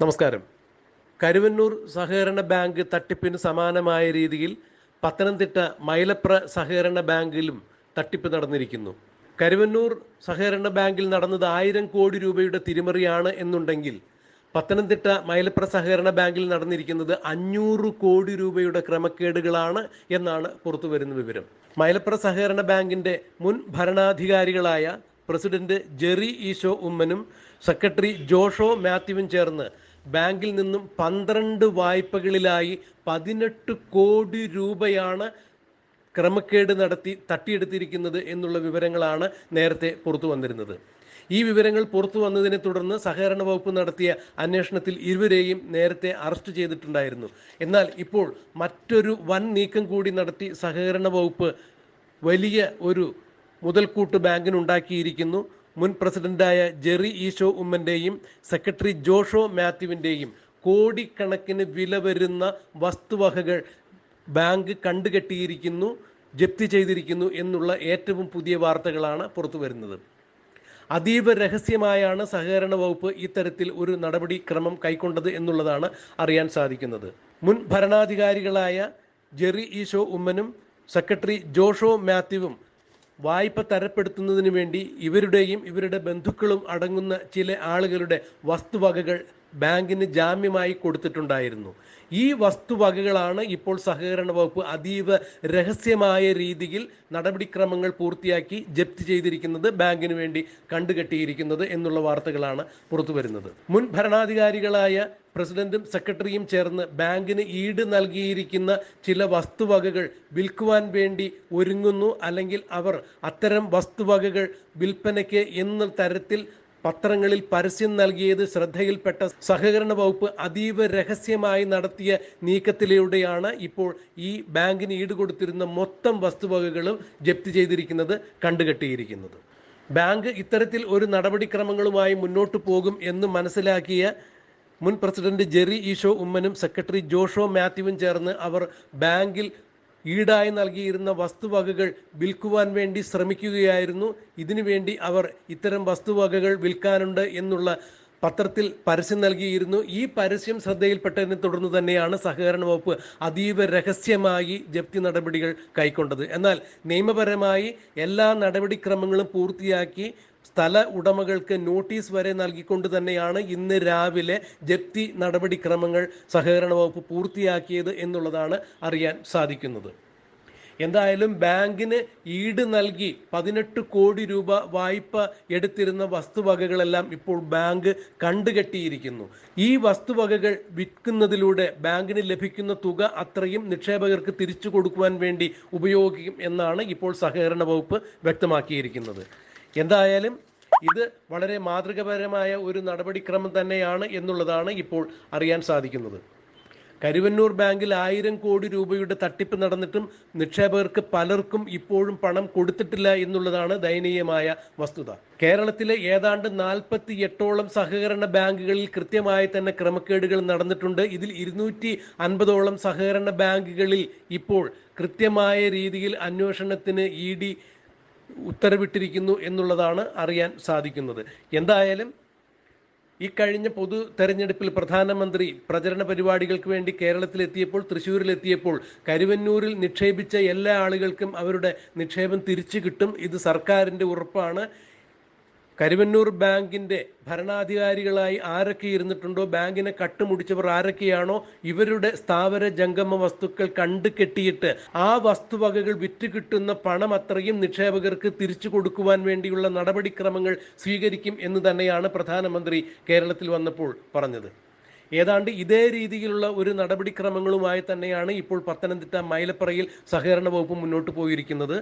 നമസ്കാരം. കരുവന്നൂർ സഹകരണ ബാങ്ക് തട്ടിപ്പിന് സമാനമായ രീതിയിൽ പത്തനംതിട്ട മൈലപ്ര സഹകരണ ബാങ്കിലും തട്ടിപ്പ് നടന്നിരിക്കുന്നു. കരുവന്നൂർ സഹകരണ ബാങ്കിൽ നടന്നത് ആയിരം കോടി രൂപയുടെ തിരിമറിയാണ് എന്നുണ്ടെങ്കിൽ പത്തനംതിട്ട മൈലപ്ര സഹകരണ ബാങ്കിൽ നടന്നിരിക്കുന്നത് അഞ്ഞൂറ് കോടി രൂപയുടെ ക്രമക്കേടുകളാണ് എന്നാണ് പുറത്തുവരുന്ന വിവരം. മൈലപ്ര സഹകരണ ബാങ്കിന്റെ മുൻ ഭരണാധികാരികളായ പ്രസിഡന്റ് ജെറി ഈശോ ഉമ്മനും സെക്രട്ടറി ജോഷോ മാത്യുവും ചേർന്ന് ബാങ്കിൽ നിന്നും പന്ത്രണ്ട് വായ്പകളിലായി പതിനെട്ട് കോടി രൂപയാണ് ക്രമക്കേട് നടത്തി തട്ടിയെടുത്തിരിക്കുന്നത് എന്നുള്ള വിവരങ്ങളാണ് നേരത്തെ പുറത്തു വന്നിരുന്നത്. ഈ വിവരങ്ങൾ പുറത്തു വന്നതിനെ തുടർന്ന് സഹകരണ വകുപ്പ് നടത്തിയ അന്വേഷണത്തിൽ ഇരുവരെയും നേരത്തെ അറസ്റ്റ് ചെയ്തിട്ടുണ്ടായിരുന്നു. എന്നാൽ ഇപ്പോൾ മറ്റൊരു വൻ നീക്കം കൂടി നടത്തി സഹകരണ വകുപ്പ് വലിയ ഒരു മുതൽക്കൂട്ട് ബാങ്കിനുണ്ടാക്കിയിരിക്കുന്നു. മുൻ പ്രസിഡന്റായ ജെറി ഈശോ ഉമ്മന്റെയും സെക്രട്ടറി ജോഷോ മാത്യുവിന്റെയും കോടിക്കണക്കിന് വില വരുന്ന വസ്തുവകകൾ ബാങ്ക് കണ്ടുകെട്ടിയിരിക്കുന്നു ജപ്തി ചെയ്തിരിക്കുന്നു എന്നുള്ള ഏറ്റവും പുതിയ വാർത്തകളാണ് പുറത്തു വരുന്നത് അതീവ രഹസ്യമായാണ് സഹകരണ വകുപ്പ് ഇത്തരത്തിൽ ഒരു നടപടിക്രമം കൈക്കൊണ്ടത് എന്നുള്ളതാണ് അറിയാൻ സാധിക്കുന്നത്. മുൻ ഭരണാധികാരികളായ ജെറി ഈശോ ഉമ്മനും സെക്രട്ടറി ജോഷോ മാത്യുവും വായ്പ തരപ്പെടുത്തുന്നതിന് വേണ്ടി ഇവരുടെയും ഇവരുടെ ബന്ധുക്കളും അടങ്ങുന്ന ചില ആളുകളുടെ വസ്തുവകകൾ ബാങ്കിന് ജാമ്യമായി കൊടുത്തിട്ടുണ്ടായിരുന്നു. ഈ വസ്തുവകകളാണ് ഇപ്പോൾ സഹകരണ വകുപ്പ് അതീവ രഹസ്യമായ രീതിയിൽ നടപടിക്രമങ്ങൾ പൂർത്തിയാക്കി ജപ്തി ചെയ്തിരിക്കുന്നത് ബാങ്കിന് വേണ്ടി കണ്ടുകെട്ടിയിരിക്കുന്നത് എന്നുള്ള വാർത്തകളാണ് പുറത്തു വരുന്നത്. മുൻ ഭരണാധികാരികളായ പ്രസിഡന്റും സെക്രട്ടറിയും ചേർന്ന് ബാങ്കിന് ഈട് നൽകിയിരിക്കുന്ന ചില വസ്തുവകകൾ വിൽക്കുവാൻ വേണ്ടി ഒരുങ്ങുന്നു അല്ലെങ്കിൽ അവർ അത്തരം വസ്തുവകകൾ വിൽപ്പനയ്ക്ക് എന്ന തരത്തിൽ പത്രങ്ങളിൽ പരസ്യം നൽകിയത് ശ്രദ്ധയിൽപ്പെട്ട സഹകരണ വകുപ്പ് അതീവ രഹസ്യമായി നടത്തിയ നീക്കത്തിലൂടെയാണ് ഇപ്പോൾ ഈ ബാങ്കിന് ഈടുകൊടുത്തിരുന്ന മൊത്തം വസ്തുവകകളും ജപ്തി ചെയ്തിരിക്കുന്നത് കണ്ടുകെട്ടിയിരിക്കുന്നത്. ബാങ്ക് ഇത്തരത്തിൽ ഒരു നടപടിക്രമങ്ങളുമായി മുന്നോട്ടു പോകും എന്ന് മനസ്സിലാക്കിയ മുൻ പ്രസിഡന്റ് ജെറി ഈഷോ ഉമ്മനും സെക്രട്ടറി ജോഷോ മാത്യുവും ചേർന്ന് അവർ ബാങ്കിൽ ഈടായി നൽകിയിരുന്ന വസ്തുവകകൾ വിൽക്കുവാൻ വേണ്ടി ശ്രമിക്കുകയായിരുന്നു. ഇതിനുവേണ്ടി അവർ ഇത്തരം വസ്തുവകകൾ വിൽക്കാനുണ്ട് എന്നുള്ള പത്രത്തിൽ പരസ്യം നൽകിയിരുന്നു. ഈ പരസ്യം ശ്രദ്ധയിൽപ്പെട്ടതിനെ തുടർന്ന് തന്നെയാണ് സഹകരണ വകുപ്പ് അതീവ രഹസ്യമായി ജപ്തി നടപടികൾ കൈക്കൊണ്ടത്. എന്നാൽ നിയമപരമായി എല്ലാ നടപടിക്രമങ്ങളും പൂർത്തിയാക്കി സ്ഥല ഉടമകൾക്ക് നോട്ടീസ് വരെ നൽകിക്കൊണ്ട് തന്നെയാണ് ഇന്ന് രാവിലെ ജപ്തി നടപടിക്രമങ്ങൾ സഹകരണ വകുപ്പ് പൂർത്തിയാക്കിയത് എന്നുള്ളതാണ് അറിയാൻ സാധിക്കുന്നത്. എന്തായാലും ബാങ്കിന് ഈട് നൽകി പതിനെട്ട് കോടി രൂപ വായ്പ എടുത്തിരുന്ന വസ്തുവകകളെല്ലാം ഇപ്പോൾ ബാങ്ക് കണ്ടുകെട്ടിയിരിക്കുന്നു. ഈ വസ്തുവകകൾ വിൽക്കുന്നതിലൂടെ ബാങ്കിന് ലഭിക്കുന്ന തുക അത്രയും നിക്ഷേപകർക്ക് തിരിച്ചു കൊടുക്കുവാൻ വേണ്ടി ഉപയോഗിക്കും എന്നാണ് ഇപ്പോൾ സഹകരണ വകുപ്പ് വ്യക്തമാക്കിയിരിക്കുന്നത്. എന്തായാലും ഇത് വളരെ മാതൃകപരമായ ഒരു നടപടിക്രമം തന്നെയാണ് എന്നുള്ളതാണ് ഇപ്പോൾ അറിയാൻ സാധിക്കുന്നത്. കരുവന്നൂർ ബാങ്കിൽ ആയിരം കോടി രൂപയുടെ തട്ടിപ്പ് നടന്നിട്ടും നിക്ഷേപകർക്ക് പലർക്കും ഇപ്പോഴും പണം കൊടുത്തിട്ടില്ല എന്നുള്ളതാണ് ദയനീയമായ വസ്തുത. കേരളത്തിലെ ഏതാണ്ട് നാൽപ്പത്തി എട്ടോളം സഹകരണ ബാങ്കുകളിൽ കൃത്യമായി തന്നെ ക്രമക്കേടുകൾ നടന്നിട്ടുണ്ട്. ഇതിൽ ഇരുന്നൂറ്റി അൻപതോളം സഹകരണ ബാങ്കുകളിൽ ഇപ്പോൾ കൃത്യമായ രീതിയിൽ അന്വേഷണത്തിന് ഇ ഡി ഉത്തരവിട്ടിരിക്കുന്നു എന്നുള്ളതാണ് അറിയാൻ സാധിക്കുന്നത്. എന്തായാലും ഈ കഴിഞ്ഞ പൊതു തെരഞ്ഞെടുപ്പിൽ പ്രധാനമന്ത്രി പ്രചരണ പരിപാടികൾക്ക് വേണ്ടി കേരളത്തിലെത്തിയപ്പോൾ തൃശ്ശൂരിലെത്തിയപ്പോൾ കരുവന്നൂരിൽ നിക്ഷേപിച്ച എല്ലാ ആളുകൾക്കും അവരുടെ നിക്ഷേപം തിരിച്ചു കിട്ടും. ഇത് സർക്കാരിന്റെ ഉറപ്പാണ്. കരുവന്നൂർ ബാങ്കിന്റെ ഭരണാധികാരികളായി ആരൊക്കെ ഇരുന്നിട്ടുണ്ടോ? ബാങ്കിനെ കട്ടുമുടിച്ചവർ ആരൊക്കെയാണോ? ഇവരുടെ സ്ഥാവര ജംഗമ വസ്തുക്കൾ കണ്ടു കെട്ടിയിട്ട് ആ വസ്തുവകകൾ വിറ്റ് കിട്ടുന്ന പണം അത്രയും നിക്ഷേപകർക്ക് തിരിച്ചു കൊടുക്കുവാൻ വേണ്ടിയുള്ള നടപടിക്രമങ്ങൾ സ്വീകരിക്കും എന്ന് തന്നെയാണ് പ്രധാനമന്ത്രി കേരളത്തിൽ വന്നപ്പോൾ പറഞ്ഞത്. ഏതാണ്ട് ഇതേ രീതിയിലുള്ള ഒരു നടപടിക്രമങ്ങളുമായി തന്നെയാണ് ഇപ്പോൾ പത്തനംതിട്ട മൈലപ്പറയിൽ സഹകരണ വകുപ്പ് മുന്നോട്ട് പോയിരിക്കുന്നത്.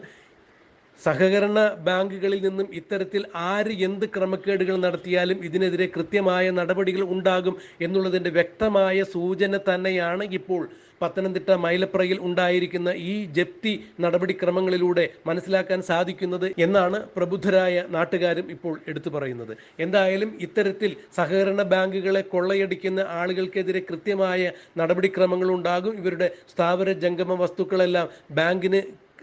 സഹകരണ ബാങ്കുകളിൽ നിന്നും ഇത്തരത്തിൽ ആര് എന്ത് ക്രമക്കേടുകൾ നടത്തിയാലും ഇതിനെതിരെ കൃത്യമായ നടപടികൾ ഉണ്ടാകും എന്നുള്ളതിന്റെ വ്യക്തമായ സൂചന തന്നെയാണ് ഇപ്പോൾ പത്തനംതിട്ട മൈലപ്രയിൽ ഉണ്ടായിരിക്കുന്ന ഈ ജപ്തി നടപടിക്രമങ്ങളിലൂടെ മനസ്സിലാക്കാൻ സാധിക്കുന്നത് എന്നാണ് പ്രബുദ്ധരായ നാട്ടുകാരും ഇപ്പോൾ എടുത്തു പറയുന്നത്. എന്തായാലും ഇത്തരത്തിൽ സഹകരണ ബാങ്കുകളെ കൊള്ളയടിക്കുന്ന ആളുകൾക്കെതിരെ കൃത്യമായ നടപടിക്രമങ്ങൾ ഉണ്ടാകും. ഇവരുടെ സ്ഥാവര ജംഗമ വസ്തുക്കളെല്ലാം ബാങ്കിന്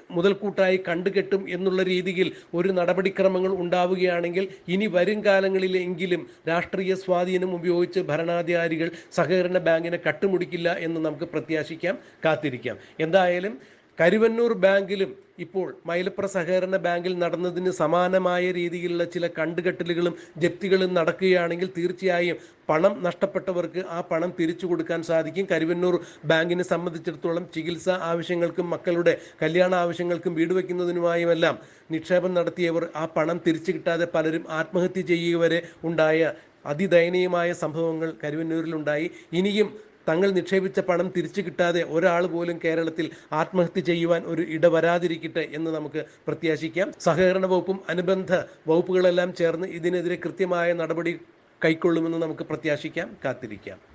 മുതൽക്കൂട്ടായി കണ്ടുകെട്ടും എന്നുള്ള രീതിയിൽ ഒരു നടപടിക്രമങ്ങൾ ഉണ്ടാവുകയാണെങ്കിൽ ഇനി വരും കാലങ്ങളിലെങ്കിലും രാഷ്ട്രീയ സ്വാധീനം ഉപയോഗിച്ച് ഭരണാധികാരികൾ സഹകരണ ബാങ്കിനെ കട്ടുമുടിക്കില്ല എന്ന് നമുക്ക് പ്രത്യാശിക്കാം കാത്തിരിക്കാം. എന്തായാലും കരുവന്നൂർ ബാങ്കിലും ഇപ്പോൾ മൈലപ്ര സഹകരണ ബാങ്കിൽ നടന്നതിന് സമാനമായ രീതിയിലുള്ള ചില കണ്ടുകെട്ടലുകളും ജപ്തികളും നടക്കുകയാണെങ്കിൽ തീർച്ചയായും പണം നഷ്ടപ്പെട്ടവർക്ക് ആ പണം തിരിച്ചു കൊടുക്കാൻ സാധിക്കും. കരുവന്നൂർ ബാങ്കിനെ സംബന്ധിച്ചിടത്തോളം ചികിത്സാ ആവശ്യങ്ങൾക്കും മക്കളുടെ കല്യാണ ആവശ്യങ്ങൾക്കും വീട് വയ്ക്കുന്നതിനുമായുമെല്ലാം നിക്ഷേപം നടത്തിയവർ ആ പണം തിരിച്ചു കിട്ടാതെ പലരും ആത്മഹത്യ ചെയ്യുക വരെ ഉണ്ടായ അതിദയനീയമായ സംഭവങ്ങൾ കരുവന്നൂരിലുണ്ടായി. ഇനിയും തങ്ങൾ നിക്ഷേപിച്ച പണം തിരിച്ചു കിട്ടാതെ ഒരാൾ പോലും കേരളത്തിൽ ആത്മഹത്യ ചെയ്യുവാൻ ഒരു ഇട വരാതിരിക്കട്ടെ എന്ന് നമുക്ക് പ്രത്യാശിക്കാം. സഹകരണ വകുപ്പും അനുബന്ധ വകുപ്പുകളെല്ലാം ചേർന്ന് ഇതിനെതിരെ കൃത്യമായ നടപടി കൈക്കൊള്ളുമെന്ന് നമുക്ക് പ്രത്യാശിക്കാം. കാത്തിരിക്കാം.